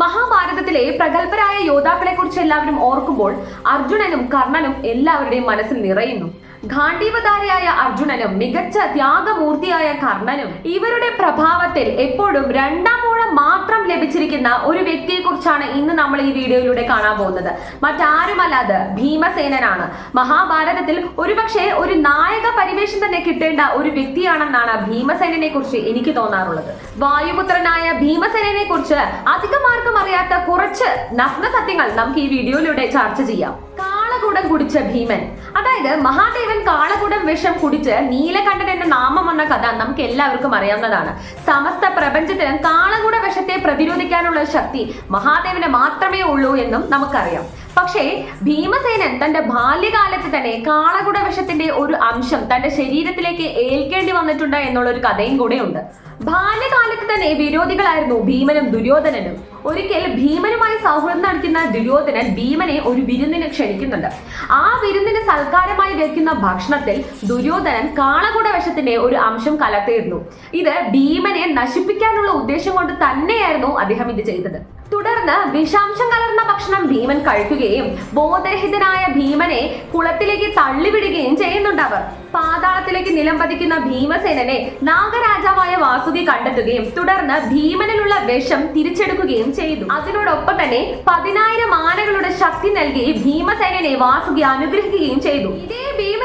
മഹാഭാരതത്തിലെ പ്രഗത്ഭരായ യോദ്ധാക്കളെ കുറിച്ച് എല്ലാവരും ഓർക്കുമ്പോൾ അർജുനനും കർണനും എല്ലാവരുടെയും മനസ്സിൽ നിറയുന്നു. ഗാന്ധീവധാരിയായ അർജുനനും മികച്ച ത്യാഗമൂർത്തിയായ കർണനും ഇവരുടെ പ്രഭാവത്തിൽ എപ്പോഴും രണ്ടാം മാത്രം ലഭിച്ചിരിക്കുന്ന ഒരു വ്യക്തിയെ കുറിച്ചാണ് ഇന്ന് നമ്മൾ ഈ വീഡിയോയിലൂടെ കാണാൻ പോകുന്നത്. മറ്റാരുമല്ലാതെ ഭീമസേനനാണ്. മഹാഭാരതത്തിൽ ഒരുപക്ഷെ ഒരു നായക പരിവേഷം തന്നെ കിട്ടേണ്ട ഒരു വ്യക്തിയാണെന്നാണ് ഭീമസേനനെ കുറിച്ച് എനിക്ക് തോന്നാറുള്ളത്. വായുപുത്രനായ ഭീമസേനനെ കുറിച്ച് അധികമാർക്കും അറിയാത്ത കുറച്ച് നഗ്ന സത്യങ്ങൾ നമുക്ക് ഈ വീഡിയോയിലൂടെ ചർച്ച ചെയ്യാം. കാളകൂടം കുടിച്ച ഭീമൻ. അതായത് മഹാദേവൻ കാളകൂടം വിഷം കുടിച്ച് നീലകണ്ഠൻ എന്ന നാമം വന്ന കഥ നമുക്ക് എല്ലാവർക്കും അറിയാവുന്നതാണ്. സമസ്ത പ്രപഞ്ചത്തിനും കാളകൂട വിഷത്തെ പ്രതിരോധിക്കാനുള്ള ശക്തി മഹാദേവന് മാത്രമേ ഉള്ളൂ എന്നും നമുക്കറിയാം. പക്ഷേ ഭീമസേനൻ തന്റെ ബാല്യകാലത്ത് തന്നെ കാളകുട വിഷത്തിന്റെ ഒരു അംശം തന്റെ ശരീരത്തിലേക്ക് ഏൽക്കേണ്ടി വന്നിട്ടുണ്ട് എന്നുള്ള ഒരു കഥയും കൂടെ ഉണ്ട് ബാല്യകാലത്ത് തന്നെ വിരോധികളായിരുന്നു ഭീമനും ദുര്യോധനനും. ഒരിക്കൽ ഭീമനുമായി സൗഹൃദം നടത്തുന്ന ദുര്യോധനൻ ഭീമനെ ഒരു വിരുന്നിന് ക്ഷണിക്കുന്നുണ്ട്. ആ വിരുന്നിന് സൽക്കാരമായി വെക്കുന്ന ഭക്ഷണത്തിൽ ദുര്യോധനൻ കാളകുട വിഷത്തിന്റെ ഒരു അംശം കലർത്തിയിരുന്നു. ഇത് ഭീമനെ നശിപ്പിക്കാനുള്ള ഉദ്ദേശം കൊണ്ട് തന്നെയായിരുന്നു അദ്ദേഹം ഇത് ചെയ്തത്. തുടർന്ന് വിഷാംശം കലർന്ന ഭീമൻ കഴിക്കുകയും ബോധരഹിതനായ ഭീമനെ കുളത്തിലേക്ക് തള്ളിവിടുകയും ചെയ്യുന്നുണ്ട് അവർ. പാതാളത്തിലേക്ക് നിലം പതിക്കുന്ന ഭീമസേനനെ നാഗരാജാവായ വാസുകി കണ്ടെത്തുകയും തുടർന്ന് ഭീമനിലുള്ള വിഷം തിരിച്ചെടുക്കുകയും ചെയ്തു. അതിനോടൊപ്പം തന്നെ പതിനായിരം ആനകളുടെ ശക്തി നൽകി ഭീമസേനനെ വാസുകി അനുഗ്രഹിക്കുകയും ചെയ്തു. ഇതേ ഭീമനെ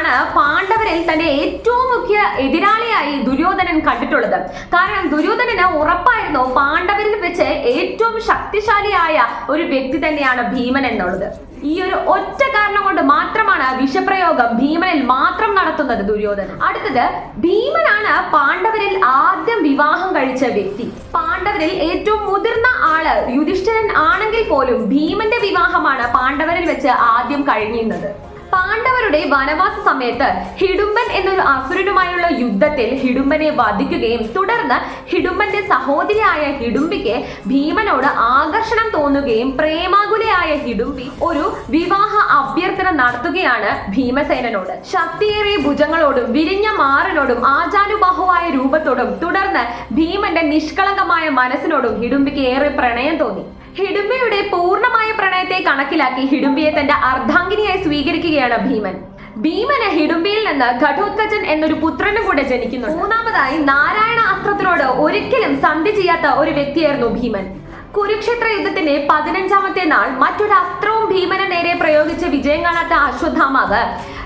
തന്നെയാണ് പാണ്ഡവരിൽ തന്റെ ഏറ്റവും മുഖ്യ എതിരാളിയായി ദുര്യോധനൻ കണ്ടിട്ടുള്ളത്. കാരണം ദുര്യോധനന് ഉറപ്പായിരുന്നു പാണ്ഡവരിൽ വെച്ച് ഏറ്റവും ശക്തിശാലിയായ ഒരു വ്യക്തി തന്നെയാണ് ഭീമൻ എന്നുള്ളത്. ഈ ഒരു ഒറ്റ കാരണം കൊണ്ട് മാത്രമാണ് വിഷപ്രയോഗം ഭീമനിൽ മാത്രം നടത്തുന്നത് ദുര്യോധനൻ. അടുത്തത് ഭീമനാണ് പാണ്ഡവരിൽ ആദ്യം വിവാഹം കഴിച്ച വ്യക്തി. പാണ്ഡവരിൽ ഏറ്റവും മുതിർന്ന ആൾ യുധിഷ്ഠിരൻ ആണെങ്കിൽ പോലും ഭീമന്റെ വിവാഹമാണ് പാണ്ഡവരിൽ വെച്ച് ആദ്യം കഴിഞ്ഞിരുന്നത്. പാണ്ഡവരുടെ വനവാസ സമയത്ത് ഹിഡുംബൻ എന്നൊരു അസുരനുമായുള്ള യുദ്ധത്തിൽ ഹിഡുംബനെ വധിക്കുകയും തുടർന്ന് ഹിഡുംബന്റെ സഹോദരിയായ ഹിഡുംബിക്ക് ഭീമനോട് ആകർഷണം തോന്നുകയും പ്രേമാകുലയായ ഹിഡുംബി ഒരു വിവാഹ അഭ്യർത്ഥന നടത്തുകയാണ് ഭീമസേനനോട്. ശക്തിയേറിയ ഭുജങ്ങളോടും വിരിഞ്ഞ മാറിനോടും ആചാനുബാഹുവായ രൂപത്തോടും തുടർന്ന് ഭീമന്റെ നിഷ്കളങ്കമായ മനസ്സിനോടും ഹിഡുംബിക്ക് ഏറെ പ്രണയം തോന്നി. ഹിഡുംബിയുടെ പൂർണമായ പ്രണയത്തെ കണക്കിലാക്കി ഹിഡുംബിയെ തന്റെ അർദ്ധാംഗിനിയായി സ്വീകരിക്കുകയാണ് ഭീമൻ. ഭീമന് ഹിഡുംബിയിൽ നിന്ന് ഘടോത്കജൻ എന്നൊരു പുത്രനും കൂടെ ജനിക്കുന്നു മൂന്നാമതായി നാരായണ അസ്ത്രത്തിനോട് ഒരിക്കലും സന്ധി ചെയ്യാത്ത ഒരു വ്യക്തിയായിരുന്നു ഭീമൻ. കുരുക്ഷേത്ര യുദ്ധത്തിന്റെ പതിനഞ്ചാമത്തെ നാൾ മറ്റൊരു അസ്ത്രവും ഭീമന് നേരെ പ്രയോഗിച്ച് വിജയം കാണാത്ത അശ്വത്ഥാമാവ്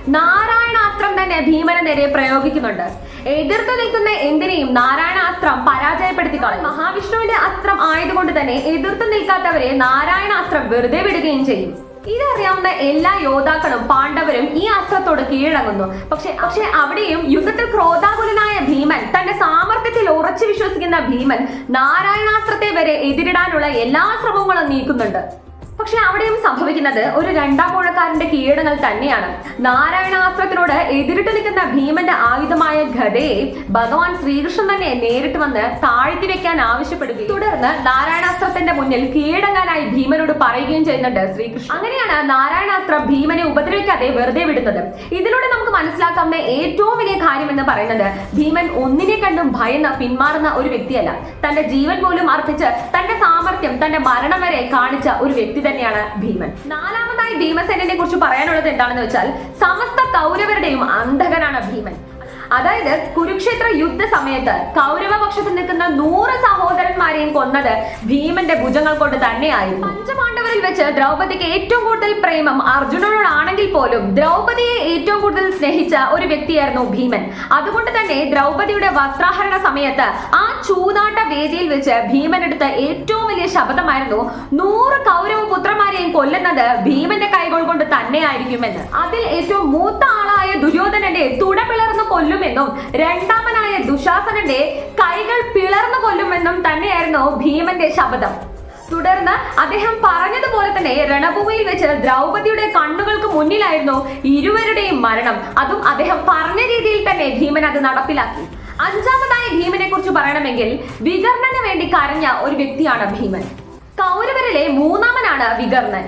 നാരായണാസ്ത്രം തന്നെ ഭീമന് നേരെ പ്രയോഗിക്കുന്നുണ്ട്. എതിർത്ത് നിൽക്കുന്ന എന്തിനേയും നാരായണാസ്ത്രം പരാജയപ്പെടുത്തി കളയും. മഹാവിഷ്ണുവിന്റെ അസ്ത്രം ആയതുകൊണ്ട് തന്നെ എതിർത്ത് നിൽക്കാത്തവരെ നാരായണാസ്ത്രം വെറുതെ വിടുകയും ചെയ്യും. ഇതറിയാവുന്ന എല്ലാ യോദ്ധാക്കളും പാണ്ഡവരും ഈ അസ്ത്രത്തോട് കീഴടങ്ങുന്നു. പക്ഷെ പക്ഷെ അവിടെയും യുദ്ധത്തിൽ ക്രോധാകുലനായ ഭീമൻ തന്റെ സാമർത്ഥ്യത്തിൽ ഉറച്ചു വിശ്വസിക്കുന്ന ഭീമൻ നാരായണാസ്ത്രത്തെ വരെ എതിരിടാനുള്ള എല്ലാ ശ്രമങ്ങളും നീക്കുന്നുണ്ട്. പക്ഷെ അവിടെയും സംഭവിക്കുന്നത് ഒരു രണ്ടാം മുഴക്കാരന്റെ കീഴടങ്ങൾ തന്നെയാണ്. നാരായണാസ്ത്രത്തിനോട് എതിരിട്ട് നിൽക്കുന്ന ഭീമന്റെ ആയുധമായ ഗതയെ ഭഗവാൻ ശ്രീകൃഷ്ണൻ തന്നെ നേരിട്ട് വന്ന് താഴ്ത്തി വെക്കാൻ ആവശ്യപ്പെടുകയും തുടർന്ന് നാരായണാസ്ത്രത്തിന്റെ മുന്നിൽ കീഴടങ്ങാനായി ഭീമനോട് പറയുകയും ചെയ്യുന്നുണ്ട് ശ്രീകൃഷ്ണൻ. അങ്ങനെയാണ് നാരായണാസ്ത്രം ഭീമനെ ഉപദ്രവിക്കാതെ വെറുതെ വിടുന്നത്. ഇതിലൂടെ നമുക്ക് മനസ്സിലാക്കാവുന്ന ഏറ്റവും വലിയ കാര്യം എന്ന് പറയുന്നത് ഭീമൻ ഒന്നിനെ കണ്ടും ഭയന്ന് പിന്മാറുന്ന ഒരു വ്യക്തിയല്ല. തന്റെ ജീവൻ പോലും അർപ്പിച്ച് തന്റെ സാമർത്ഥ്യം തന്റെ മരണം വരെ കാണിച്ച ഒരു വ്യക്തി തന്നെയാണ് ഭീമൻ. നാലാമതായി ഭീമസേനെ കുറിച്ച് പറയാനുള്ളത് എന്താണെന്ന് വെച്ചാൽ സമസ്ത കൗരവരുടെയും അന്ധകനാണ് ഭീമൻ. അതായത് കുരുക്ഷേത്ര യുദ്ധ സമയത്ത് കൗരവ പക്ഷത്ത് നിൽക്കുന്ന നൂറ് സഹോദരന്മാരെയും കൊന്നത് ഭീമന്റെ ഭുജങ്ങൾ കൊണ്ട് തന്നെയായിരുന്നു. പഞ്ചപാണ്ഡവരിൽ വെച്ച് ദ്രൗപദിക്ക് ഏറ്റവും കൂടുതൽ പ്രേമം അർജുനനോടാണെങ്കിൽ പോലും ദ്രൗപദിയെ ഏറ്റവും കൂടുതൽ സ്നേഹിച്ച ഒരു വ്യക്തിയായിരുന്നു ഭീമൻ. അതുകൊണ്ട് തന്നെ ദ്രൗപദിയുടെ വസ്ത്രാഹരണ സമയത്ത് ആ ചൂതാട്ട വേദിയിൽ വെച്ച് ഭീമൻ എടുത്ത ഏറ്റവും വലിയ ശബ്ദമായിരുന്നു നൂറ് കൗരവ പുത്രന്മാരെയും കൊല്ലുന്നത് ഭീമന്റെ കൈകൾ കൊണ്ട് തന്നെയായിരിക്കുമെന്ന്. അതിൽ ഏറ്റവും മൂത്ത ആളായ ദുര്യോധനന്റെ തുട പിളർന്നു കൊല്ലുമെന്നും രണ്ടാമനായ ദുശാസനന്റെ കൈകൾ പിളർന്നു കൊല്ലുമെന്നും തന്നെയായിരുന്നു ഭീമന്റെ ശബ്ദം തുടർന്ന് അദ്ദേഹം പറഞ്ഞതുപോലെ തന്നെ രണഭൂമിയിൽ വെച്ച് ദ്രൗപതിയുടെ കണ്ണുകൾക്ക് മുന്നിലായിരുന്നു ഇരുവരുടെയും മരണം. അതും അദ്ദേഹം പറഞ്ഞ രീതിയിൽ തന്നെ ഭീമൻ അത് നടപ്പിലാക്കി. അഞ്ചാമതായി ഭീമനെ കുറിച്ച് പറയണമെങ്കിൽ വികർണന് വേണ്ടി കരഞ്ഞ ഒരു വ്യക്തിയാണ് ഭീമൻ. കൗരവരിലെ മൂന്നാമനാണ് വികർണൻ.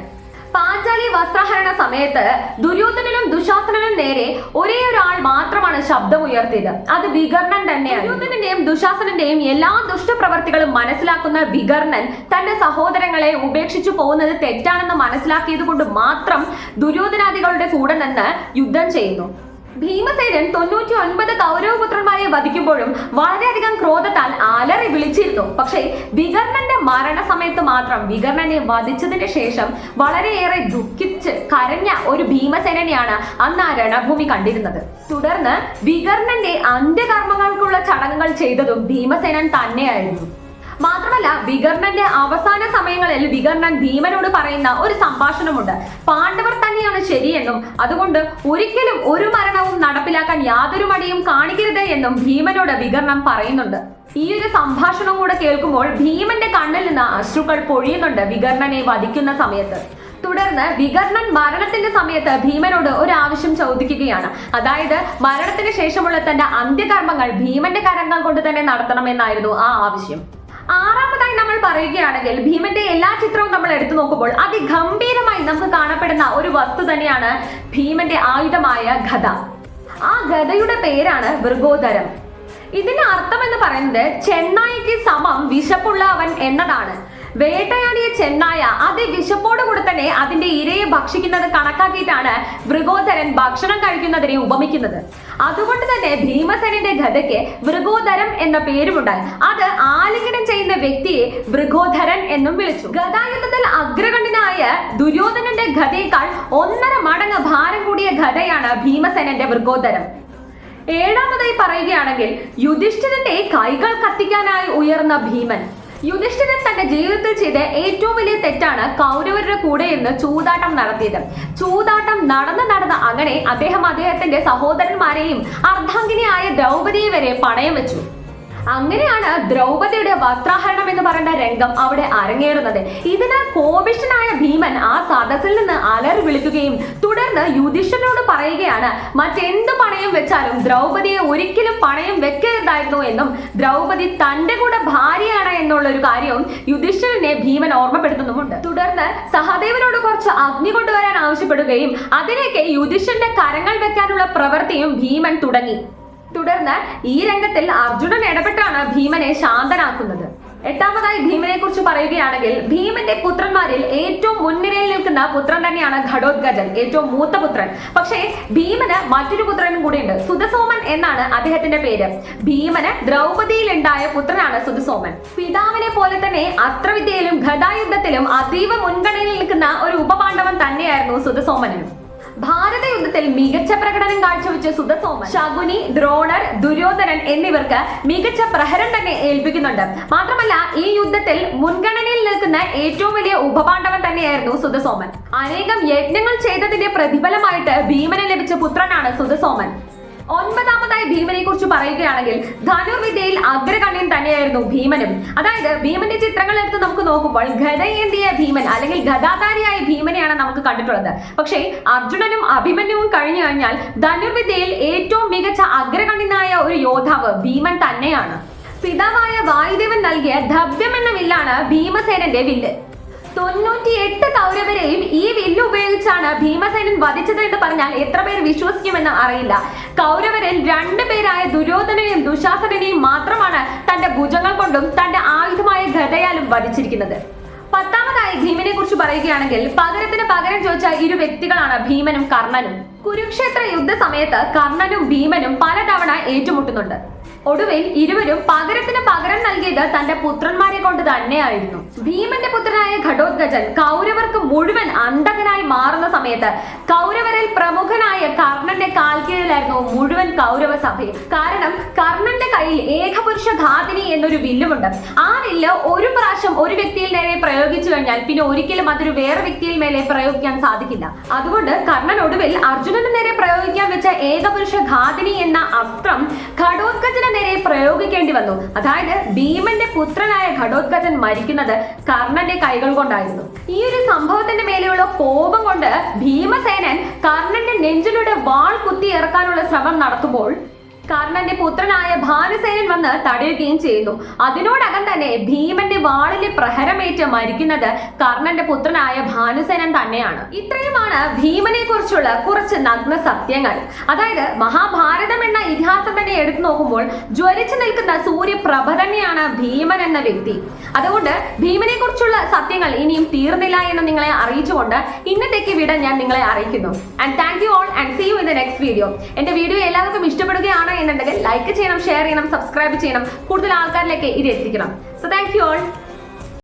പാഞ്ചാലി വസ്ത്രഹരണ സമയത്ത് ദുര്യോധനനും ദുശാസനനും നേരെ ഒരേ ഒരാൾ മാത്രമാണ് ശബ്ദമുയർത്തിയത്. അത് വികർണൻ തന്നെയാണ്. ദുര്യോധനന്റെയും ദുശാസനന്റെയും എല്ലാ ദുഷ്ടപ്രവർത്തികളും മനസ്സിലാക്കുന്ന വികർണൻ തന്റെ സഹോദരങ്ങളെ ഉപേക്ഷിച്ചു പോകുന്നത് തെറ്റാണെന്ന് മനസ്സിലാക്കിയത് കൊണ്ട് മാത്രം ദുര്യോധനാദികളുടെ കൂടെ നിന്ന് യുദ്ധം ചെയ്യുന്നു. ഭീമസേനൻ തൊണ്ണൂറ്റി ഒൻപത് കൗരവപുത്രന്മാരെ വധിക്കുമ്പോഴും വളരെയധികം ക്രോധത്താൽ ആലറി വിളിച്ചിരുന്നു. പക്ഷേ വികർണന്റെ മരണസമയത്ത് മാത്രം വികർണനെ വധിച്ചതിന് ശേഷം വളരെയേറെ ദുഃഖിച്ച് കരഞ്ഞ ഒരു ഭീമസേനനെയാണ് അന്ന് ആ രണഭൂമി കണ്ടിരുന്നത്. തുടർന്ന് വികർണന്റെ അന്ത്യകർമ്മങ്ങൾക്കുള്ള ചടങ്ങുകൾ ചെയ്തതും ഭീമസേനൻ തന്നെയായിരുന്നു. മാത്രമല്ല വികർണന്റെ അവസാന സമയങ്ങളിൽ വികർണൻ ഭീമനോട് പറയുന്ന ഒരു സംഭാഷണമുണ്ട്. പാണ്ഡവർ തന്നെയാണ് ശരിയെന്നും അതുകൊണ്ട് ഒരിക്കലും ഒരു മരണവും നടപ്പിലാക്കാൻ യാതൊരു മടിയും കാണിക്കരുത് എന്നും ഭീമനോട് വികർണൻ പറയുന്നുണ്ട്. ഈ ഒരു സംഭാഷണം കൂടെ കേൾക്കുമ്പോൾ ഭീമന്റെ കണ്ണിൽ നിന്ന് അശ്രുക്കൾ പൊഴിയുന്നുണ്ട് വികർണനെ വധിക്കുന്ന സമയത്ത്. തുടർന്ന് വികർണൻ മരണത്തിന്റെ സമയത്ത് ഭീമനോട് ഒരു ആവശ്യം ചോദിക്കുകയാണ്. അതായത് മരണത്തിന് ശേഷമുള്ള തന്റെ അന്ത്യകർമ്മങ്ങൾ ഭീമന്റെ കരങ്ങൾ കൊണ്ട് തന്നെ നടത്തണമെന്നായിരുന്നു ആ ആവശ്യം. ആറാമതായി നമ്മൾ പറയുകയാണെങ്കിൽ ഭീമന്റെ എല്ലാ ചിത്രവും നമ്മൾ എടുത്തു നോക്കുമ്പോൾ അതിഗംഭീരമായി നമുക്ക് കാണപ്പെടുന്ന ഒരു വസ്തു തന്നെയാണ് ഭീമന്റെ ആയുധമായ ഗത ആ ഗതയുടെ പേരാണ് വൃഗോദരം ഇതിന്റെ അർത്ഥം എന്ന് പറയുന്നത് ചെന്നായിക്ക് സമം വിശപ്പുള്ള അവൻ എന്നതാണ്. വേട്ടയാടിയ ചെന്നായ അതിവിശപ്പോട് കൂടെ തന്നെ അതിന്റെ ഇരയെ ഭക്ഷിക്കുന്നത് കണക്കാക്കിയിട്ടാണ് മൃഗോദരൻ ഭക്ഷണം കഴിക്കുന്നതിനെ ഉപമിക്കുന്നത്. അതുകൊണ്ട് തന്നെ ഭീമസേനയുടെ ഗതയ്ക്ക് വൃഗോധരം എന്ന പേരുമുണ്ടായി. അത് ആലിംഗനം ചെയ്യുന്ന വ്യക്തിയെ വൃഗോധരൻ എന്നും വിളിച്ചു. ഗതായുദ്ധത്തിൽ അഗ്രഗണ്യനായ ദുര്യോധനന്റെ ഗതയേക്കാൾ ഒന്നര മടങ്ങ് ഭാരം കൂടിയ ഗതയാണ് ഭീമസേനന്റെ വൃഗോധരം ഏഴാമതായി പറയുകയാണെങ്കിൽ യുധിഷ്ഠിരന്റെ കൈകൾ കത്തിക്കാനായി ഉയർന്ന ഭീമൻ. യുധിഷ്ഠിരൻ തന്റെ ജീവിതത്തിൽ ചെയ്ത ഏറ്റവും വലിയ തെറ്റാണ് കൗരവരുടെ കൂടെ എന്ന് ചൂതാട്ടം നടത്തിയത്. ചൂതാട്ടം നടന്ന് നടന്ന് അങ്ങനെ അദ്ദേഹം അദ്ദേഹത്തിന്റെ സഹോദരന്മാരെയും അർദ്ധാംഗിനിയായ ദ്രൗപദിയെ വരെ പണയം വെച്ചു. അങ്ങനെയാണ് ദ്രൗപദിയുടെ വസ്ത്രാഹരണം എന്ന് പറയുന്ന രംഗം അവിടെ അരങ്ങേറുന്നത്. ഇതിന് കോപിഷ്ഠനായ ഭീമൻ ആ സദസ്സിൽ നിന്ന് അലറി വിളിക്കുകയും തുടർന്ന് യുധിഷ്ഠനോട് പറയുകയാണ് മറ്റെന്ത് പണയം വെച്ചാലും ദ്രൗപദിയെ ഒരിക്കലും പണയം വെക്കരുതായിരുന്നു എന്നും ദ്രൗപദി തന്റെ കൂടെ ഭാര്യയാണ് എന്നുള്ള ഒരു കാര്യവും യുധിഷ്ഠിരനെ ഭീമൻ ഓർമ്മപ്പെടുത്തുന്നുമുണ്ട്. തുടർന്ന് സഹദേവനോട് കുറച്ച് അഗ്നി കൊണ്ടുവരാൻ ആവശ്യപ്പെടുകയും അതിലേക്ക് യുധിഷ്ഠന്റെ കരങ്ങൾ വെക്കാനുള്ള പ്രവൃത്തിയും ഭീമൻ തുടങ്ങി. തുടർന്ന് ഈ രംഗത്തിൽ അർജുനൻ ഇടപെട്ടാണ് ഭീമനെ ശാന്തനാക്കുന്നത്. എട്ടാമതായി ഭീമനെ കുറിച്ച് പറയുകയാണെങ്കിൽ ഭീമന്റെ പുത്രന്മാരിൽ ഏറ്റവും മുൻനിരയിൽ നിൽക്കുന്ന പുത്രൻ തന്നെയാണ് ഘടോദ്ഗജൻ ഏറ്റവും മൂത്ത പുത്രൻ. പക്ഷേ ഭീമന് മറ്റൊരു പുത്രനും കൂടിയുണ്ട് സുധസോമൻ എന്നാണ് അദ്ദേഹത്തിന്റെ പേര്. ഭീമന് ദ്രൗപദിയിൽ ഉണ്ടായ പുത്രനാണ് സുധസോമൻ. പിതാവിനെ പോലെ തന്നെ അസ്ത്രവിദ്യയിലും ഗതായുദ്ധത്തിലും അതീവ മുൻഗണനയിൽ നിൽക്കുന്ന ഒരു ഉപപാണ്ഡവൻ തന്നെയായിരുന്നു സുധസോമനും. ഭാരത യുദ്ധത്തിൽ മികച്ച പ്രകടനം കാഴ്ചവെച്ച സുധസോമൻ ശകുനി ദ്രോണർ ദുര്യോധനൻ എന്നിവർക്ക് മികച്ച പ്രഹരം തന്നെ ഏൽപ്പിക്കുന്നുണ്ട്. മാത്രമല്ല ഈ യുദ്ധത്തിൽ മുൻഗണനയിൽ നിൽക്കുന്ന ഏറ്റവും വലിയ ഉപപാണ്ഡവൻ തന്നെയായിരുന്നു സുധസോമൻ. അനേകം യജ്ഞങ്ങൾ ചെയ്തതിന്റെ പ്രതിഫലമായിട്ട് ഭീമന് ലഭിച്ച പുത്രനാണ് സുധസോമൻ. ഒൻപതാമതായി ഭീമനെ കുറിച്ച് പറയുകയാണെങ്കിൽ ധനുർവിദ്യയിൽ അഗ്രകണ്യൻ തന്നെയായിരുന്നു ഭീമനും. അതായത് ഭീമന്റെ ചിത്രങ്ങൾ എടുത്ത് നമുക്ക് നോക്കുമ്പോൾ ഗതയേന്തിയ ഭീമൻ അല്ലെങ്കിൽ ഗതാധാരിയായ ഭീമനെയാണ് നമുക്ക് കണ്ടിട്ടുള്ളത്. പക്ഷേ അർജുനനും അഭിമന്യുവും കഴിഞ്ഞു കഴിഞ്ഞാൽ ധനുർവിദ്യയിൽ ഏറ്റവും മികച്ച അഗ്രകണ്യനായ ഒരു യോദ്ധാവ് ഭീമൻ തന്നെയാണ്. പിതാവായ വായുദേവൻ നൽകിയ ധവ്യം എന്ന വില്ലാണ് ഭീമസേനന്റെ വില്ല്. തൊണ്ണൂറ്റിയെട്ട് കൗരവരെയും ഈ വില്ല് ഉപയോഗിച്ചാണ് ഭീമസേനൻ വധിച്ചത് എന്ന് പറഞ്ഞാൽ എത്ര പേർ വിശ്വസിക്കുമെന്ന് അറിയില്ല. കൗരവരിൽ രണ്ടു പേരായ ദുര്യോധനനെയും ദുശാസനെയും മാത്രമാണ് തന്റെ ഭുജങ്ങൾ കൊണ്ടും തന്റെ ആയുധമായ ഗതയാലും വധിച്ചിരിക്കുന്നത്. പത്താമതായി ഭീമനെ കുറിച്ച് പറയുകയാണെങ്കിൽ പകരത്തിന് പകരം ചോദിച്ച ഇരു വ്യക്തികളാണ് ഭീമനും കർണനും. കുരുക്ഷേത്ര യുദ്ധ സമയത്ത് കർണനും ഭീമനും പലതവണ ഏറ്റുമുട്ടുന്നുണ്ട്. ഒടുവിൽ ഇരുവരും പകരത്തിന് പകരം നൽകിയത് തന്റെ പുത്രന്മാരെ കൊണ്ട് തന്നെയായിരുന്നു. ഭീമന്റെ പുത്രനായ ഘടോത്ഗജൻ കൗരവർക്ക് മുഴുവൻ അന്തകനായി മാറുന്ന സമയത്ത് കൗരവരിൽ പ്രമുഖനായ കർണന്റെ കാൽക്കീഴിലായിരുന്നു മുഴുവൻ കൗരവ സഭയും. കാരണം കർണന്റെ കയ്യിൽ ഏകപുരുഷ ഘാതിനി എന്നൊരു വില്ലുമുണ്ട്. ആ വില്ല് ഒരു പ്രാവശ്യം ഒരു വ്യക്തിയിൽ നേരെ പ്രയോഗിച്ചു കഴിഞ്ഞാൽ പിന്നെ ഒരിക്കലും അതൊരു വേറെ വ്യക്തിയിൽ മേലെ പ്രയോഗിക്കാൻ സാധിക്കില്ല. അതുകൊണ്ട് കർണൻ ഒടുവിൽ അർജുനന് നേരെ പ്രയോഗിക്കാൻ വെച്ച ഏകപുരുഷ ഘാതിനി എന്ന അസ്ത്രം ഘടോത്കജന് നേരെ പ്രയോഗിക്കേണ്ടി വന്നു. അതായത് ഭീമന്റെ പുത്രനായ ഘടോത്കജൻ മരിക്കുന്നത് കർണന്റെ കൈകൾ കൊണ്ടായിരുന്നു. ഈ ഒരു സംഭവത്തിന്റെ മേലെയുള്ള കോപം കൊണ്ട് ഭീമസേനൻ കർണന്റെ നെഞ്ചിലൂടെ വാൾ കുത്തി ഇറക്കാനുള്ള ശ്രമം നടത്തുമ്പോൾ കർണന്റെ പുത്രനായ ഭാനുസേനൻ വന്ന് തടയുകയും ചെയ്യുന്നു. അതിനോടകം തന്നെ ഭീമന്റെ വാളിലെ പ്രഹരമേറ്റ് മരിക്കുന്നത് കർണന്റെ പുത്രനായ ഭാനുസേനൻ തന്നെയാണ്. ഇത്രയുമാണ് ഭീമനെ കുറിച്ചുള്ള കുറച്ച് നഗ്ന സത്യങ്ങൾ. അതായത് മഹാഭാരതം എന്ന ഇതിഹാസം തന്നെ എടുത്തു നോക്കുമ്പോൾ ജ്വലിച്ചു നിൽക്കുന്ന സൂര്യപ്രഭ തന്നെയാണ് ഭീമൻ എന്ന വ്യക്തി. അതുകൊണ്ട് ഭീമനെ കുറിച്ചുള്ള സത്യങ്ങൾ ഇനിയും തീർന്നില്ല എന്ന് നിങ്ങളെ അറിയിച്ചുകൊണ്ട് ഇന്നത്തേക്ക് വിട ഞാൻ നിങ്ങളെ അറിയിക്കുന്നു. And thank you all and see you in the next video എന്റെ വീഡിയോ എല്ലാവർക്കും ഇഷ്ടപ്പെടുകയാണ് എന്നുണ്ടെങ്കിൽ ലൈക്ക് ചെയ്യണം ഷെയർ ചെയ്യണം സബ്സ്ക്രൈബ് ചെയ്യണം. കൂടുതൽ ആൾക്കാരിലേക്ക് ഇത് എത്തിക്കണം. So thank you all